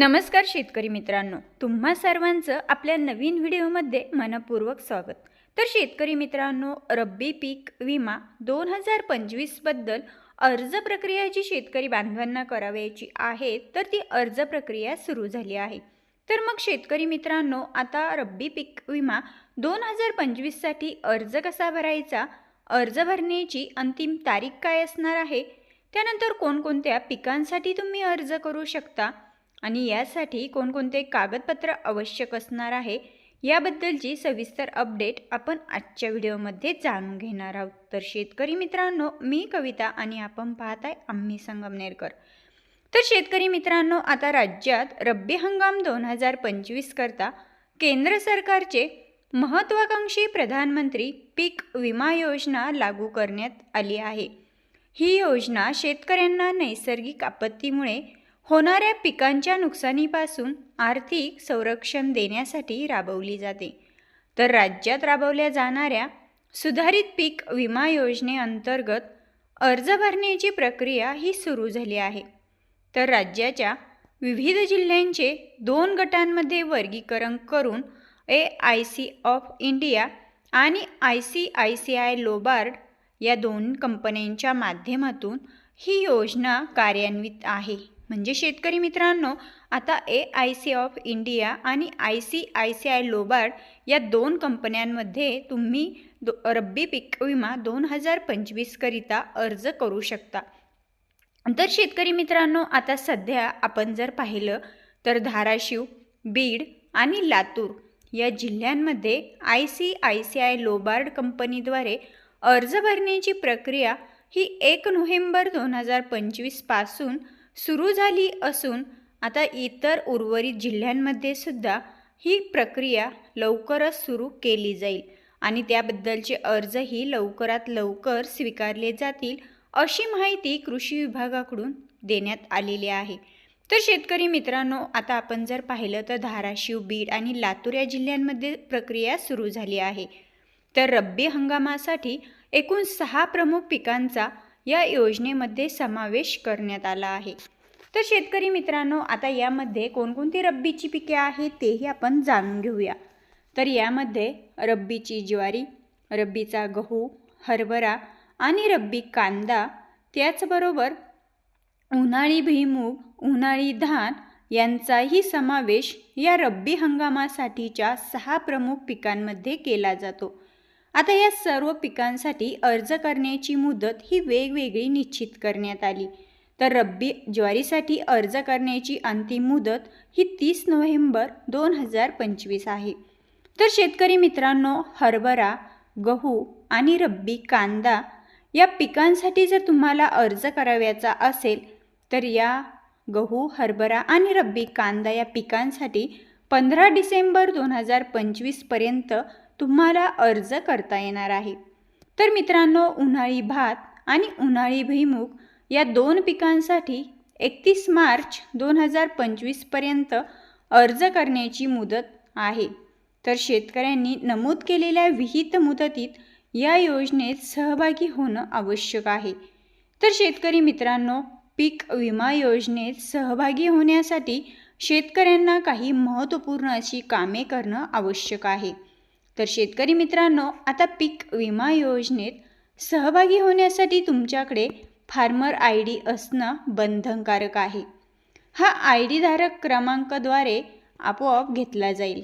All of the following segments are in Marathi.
नमस्कार शेतकरी मित्रांनो तुम्हा सर्वांचं आपल्या नवीन व्हिडिओमध्ये मनपूर्वक स्वागत. तर शेतकरी मित्रांनो रब्बी पीक विमा दोन हजार पंचवीसबद्दल अर्ज प्रक्रिया जी शेतकरी बांधवांना करावयाची आहे तर ती अर्ज प्रक्रिया सुरू झाली आहे. तर मग शेतकरी मित्रांनो आता रब्बी पीक विमा दोन हजार पंचवीससाठी अर्ज कसा भरायचा? अर्ज भरण्याची अंतिम तारीख काय असणार आहे? त्यानंतर कोणकोणत्या पिकांसाठी तुम्ही अर्ज करू शकता? आणि यासाठी कोणकोणते कागदपत्र आवश्यक असणार आहे याबद्दलची सविस्तर अपडेट आपण आजच्या व्हिडिओमध्ये जाणून घेणार आहोत. तर शेतकरी मित्रांनो मी कविता आणि आपण पाहत आहे आम्ही संगमनेरकर. तर शेतकरी मित्रांनो आता राज्यात रब्बी हंगाम दोन हजार पंचवीस करता केंद्र सरकारचे महत्त्वाकांक्षी प्रधानमंत्री पीक विमा योजना लागू करण्यात आली आहे. ही योजना शेतकऱ्यांना नैसर्गिक आपत्तीमुळे होणाऱ्या पिकांच्या नुकसानीपासून आर्थिक संरक्षण देण्यासाठी राबवली जाते. तर राज्यात राबवल्या जाणाऱ्या सुधारित पीक विमा योजनेअंतर्गत अर्ज भरण्याची प्रक्रिया ही सुरू झाली आहे. तर राज्याच्या विविध जिल्ह्यांचे दोन गटांमध्ये वर्गीकरण करून A I C of India आणि I C I C I Lombard या दोन कंपन्यांच्या माध्यमातून ही योजना कार्यान्वित आहे. म्हणजे शेतकरी मित्रांनो आता A I C of India आणि I C I C I Lombard या दोन कंपन्यांमध्ये तुम्ही दो रब्बी पीक विमा दोन हजार पंचवीसकरिता अर्ज करू शकता. तर शेतकरी मित्रांनो आता सध्या आपण जर पाहिलं तर धाराशिव बीड आणि लातूर या जिल्ह्यांमध्ये I C I C I Lombard कंपनीद्वारे अर्ज भरण्याची प्रक्रिया ही एक नोव्हेंबर दोन हजार पंचवीसपासून सुरू झाली असून आता इतर उर्वरित जिल्ह्यांमध्ये सुद्धा ही प्रक्रिया लवकरच सुरू केली जाईल आणि त्याबद्दलचे अर्जही लवकरात लवकर स्वीकारले जातील अशी माहिती कृषी विभागाकडून देण्यात आलेली आहे. तर शेतकरी मित्रांनो आता आपण जर पाहिलं तर धाराशिव बीड आणि लातूर या जिल्ह्यांमध्ये प्रक्रिया सुरू झाली आहे. तर रब्बी हंगामासाठी एकूण सहा प्रमुख पिकांचा या योजनेमध्ये समावेश करण्यात आला आहे. तर शेतकरी मित्रांनो आता यामध्ये कोणकोणती रब्बीची पिके आहेत तेही आपण जाणून घेऊया. तर यामध्ये रब्बीची ज्वारी रब्बीचा गहू हरभरा आणि रब्बी कांदा त्याचबरोबर उन्हाळी भुईमूग उन्हाळी धान यांचाही समावेश या रब्बी हंगामासाठीच्या सहा प्रमुख पिकांमध्ये केला जातो. आता या सर्व पिकांसाठी अर्ज करण्याची मुदत ही वेगवेगळी निश्चित करण्यात आली. तर रब्बी ज्वारीसाठी अर्ज करण्याची अंतिम मुदत ही तीस नोव्हेंबर दोन हजार पंचवीस आहे. तर शेतकरी मित्रांनो हरभरा गहू आणि रब्बी कांदा या पिकांसाठी जर तुम्हाला अर्ज करावयाचा असेल तर या गहू हरभरा आणि रब्बी कांदा या पिकांसाठी पंधरा डिसेंबर दोन हजार पंचवीसपर्यंत तुम्हाला अर्ज करता येणार आहे. तर मित्रांनो उन्हाळी भात आणि उन्हाळी भुईमूग या दोन पिकांसाठी एकतीस मार्च दोन हजार पंचवीसपर्यंत अर्ज करण्याची मुदत आहे. तर शेतकऱ्यांनी नमूद केलेल्या विहित मुदतीत या योजनेत सहभागी होणं आवश्यक आहे. तर शेतकरी मित्रांनो पीक विमा योजनेत सहभागी होण्यासाठी शेतकऱ्यांना काही महत्त्वपूर्ण अशी कामे करणं आवश्यक आहे. तर शेतकरी मित्रांनो आता पीक विमा योजनेत सहभागी होण्यासाठी तुमच्याकडे फार्मर आय डी असणं बंधनकारक आहे. हा आय डी धारक क्रमांकाद्वारे आपोआप घेतला जाईल.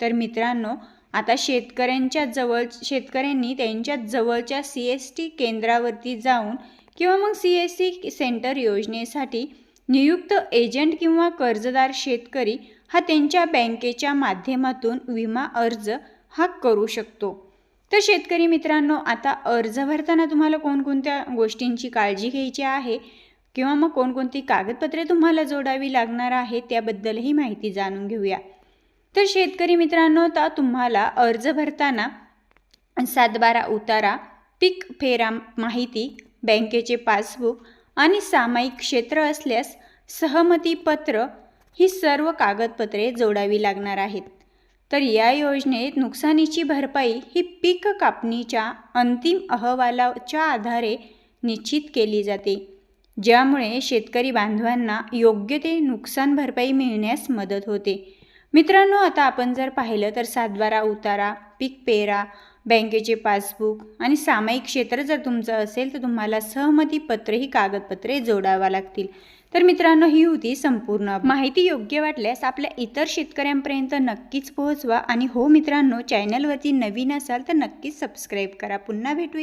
तर मित्रांनो आता शेतकऱ्यांच्या जवळ शेतकऱ्यांनी त्यांच्या जवळच्या सी एस टी केंद्रावरती जाऊन किंवा मग सी एस सी सेंटर योजनेसाठी नियुक्त एजंट किंवा कर्जदार शेतकरी हा त्यांच्या बँकेच्या माध्यमातून विमा अर्ज हा करू शकतो. तर शेतकरी मित्रांनो आता अर्ज भरताना तुम्हाला कोणकोणत्या गोष्टींची काळजी घ्यायची आहे किंवा मग कोणकोणती कागदपत्रे तुम्हाला जोडावी लागणार आहे त्याबद्दलही माहिती जाणून घेऊया. तर शेतकरी मित्रांनो तर तुम्हाला अर्ज भरताना सातबारा उतारा पीक फेरा माहिती बँकेचे पासबुक आणि सामायिक क्षेत्र असल्यास सहमतीपत्र ही सर्व कागदपत्रे जोडावी लागणार आहेत. तर या योजनेत नुकसानीची भरपाई ही पीक कापणीच्या अंतिम अहवालाच्या आधारे निश्चित केली जाते ज्यामुळे शेतकरी बांधवांना योग्य ते नुकसान भरपाई मिळण्यास मदत होते. मित्रांनो आता आपण जर पाहिलं तर सातबारा उतारा पीक पेरा बँकेचे पासबुक आणि सामायिक क्षेत्र जर तुमचं असेल तर तुम्हाला सहमतीपत्र ही कागदपत्रे जोडावा लागतील. तर मित्रांनो ही होती संपूर्ण माहिती योग्य वाटल्यास आपल्या इतर शेतकऱ्यांपर्यंत नक्कीच पोहोचवा आणि हो मित्रांनो चॅनलवरती नवीन असाल तर नक्कीच सबस्क्राईब करा. पुन्हा भेटू